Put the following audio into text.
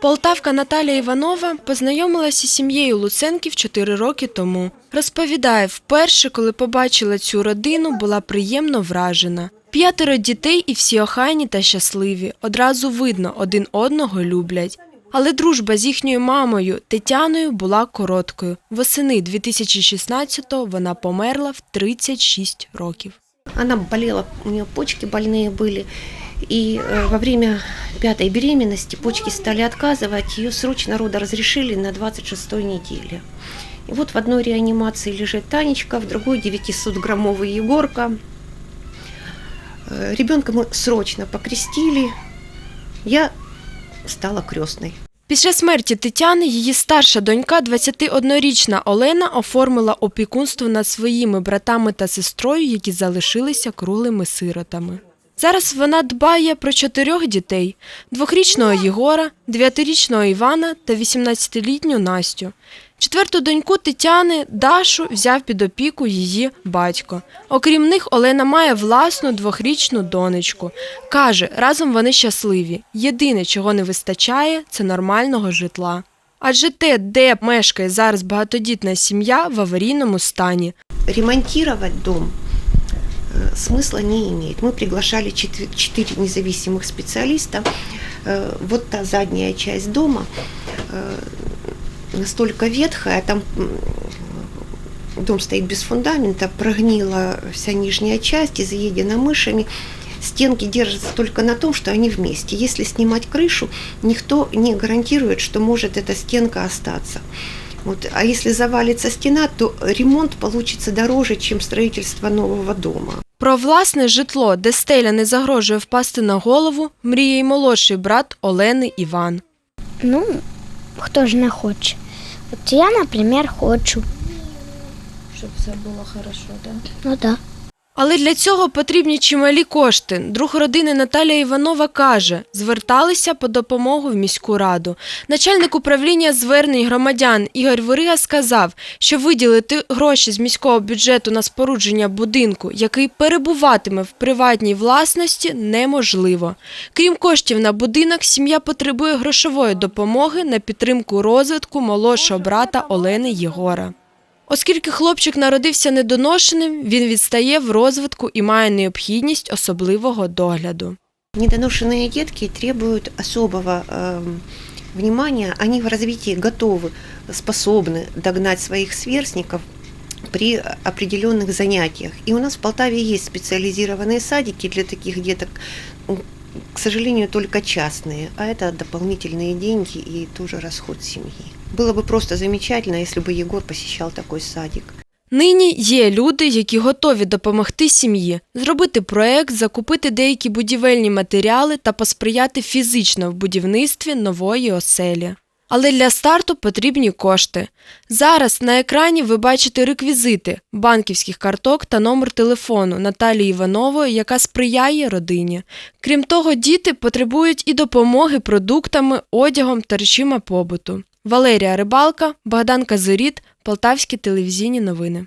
Полтавка Наталія Іванова познайомилася з сім'єю Луценків 4 роки тому. Розповідає, вперше, коли побачила цю родину, була приємно вражена. П'ятеро дітей і всі охайні та щасливі. Одразу видно, один одного люблять. Але дружба з їхньою мамою Тетяною була короткою. Восени 2016-го вона померла в 36 років. Она болела, у нее почки больные были. И э, во время пятой беременности почки стали отказывать. Ее срочно рода разрешили на 26-й неделе. И вот в одной реанимации лежит Танечка, в другой 900-граммовый Егорка. Э, Ребенка мы срочно покрестили. Я стала крестной. Після смерті Тетяни її старша донька, 21-річна Олена, оформила опікунство над своїми братами та сестрою, які залишилися круглими сиротами. Зараз вона дбає про чотирьох дітей: двохрічного Єгора, дев'ятирічного Івана та 18-літню Настю. Четверту доньку Тетяни Дашу взяв під опіку її батько. Окрім них, Олена має власну двохрічну донечку. Каже, разом вони щасливі. Єдине, чого не вистачає, це нормального житла. Адже те, де мешкає зараз багатодітна сім'я, в аварійному стані. ремонтировать дом смысла не имеет. Мы приглашали четы- четыре независимых специалиста. Э, Вот та задняя часть дома э, настолько ветхая, там м, дом стоит без фундамента, прогнила вся нижняя часть, изъедена мышами. Стенки держатся только на том, что они вместе. Если снимать крышу, никто не гарантирует, что может эта стенка остаться. Вот. А если завалится стена, то ремонт получится дороже, чем строительство нового дома. Про власне житло, де стеля не загрожує впасти на голову, мріє й молодший брат Олени Іван. Ну, хто ж не хоче? От я, наприклад, хочу. Щоб все було хорошо, так? Ну так. Але для цього потрібні чималі кошти. Друг родини Наталія Іванова каже, зверталися по допомогу в міську раду. Начальник управління звернень громадян Ігор Вирига сказав, що виділити гроші з міського бюджету на спорудження будинку, який перебуватиме в приватній власності, неможливо. Крім коштів на будинок, сім'я потребує грошової допомоги на підтримку розвитку молодшого брата Олени Єгора. Оскільки хлопчик народився недоношеним, він відстає в розвитку і має необхідність особливого догляду. Недоношенные детки требуют особого эм, внимания. Они в развитии готовы, способны догнать своих сверстников при определенных занятиях. И у нас в Полтаве есть специализированные садики для таких деток, м, к сожалению, только частные, а это дополнительные деньги и тоже расход семьи. Было бы просто замечательно, если бы Егор посещал такой садик. Нині є люди, які готові допомогти сім'ї, зробити проект, закупити деякі будівельні матеріали та посприяти фізично в будівництві нової оселі. Але для старту потрібні кошти. Зараз на екрані ви бачите реквізити банківських карток та номер телефону Наталії Іванової, яка сприяє родині. Крім того, діти потребують і допомоги продуктами, одягом та речима побуту. Валерія Рибалка, Богдан Казиріт, Полтавські телевізійні новини.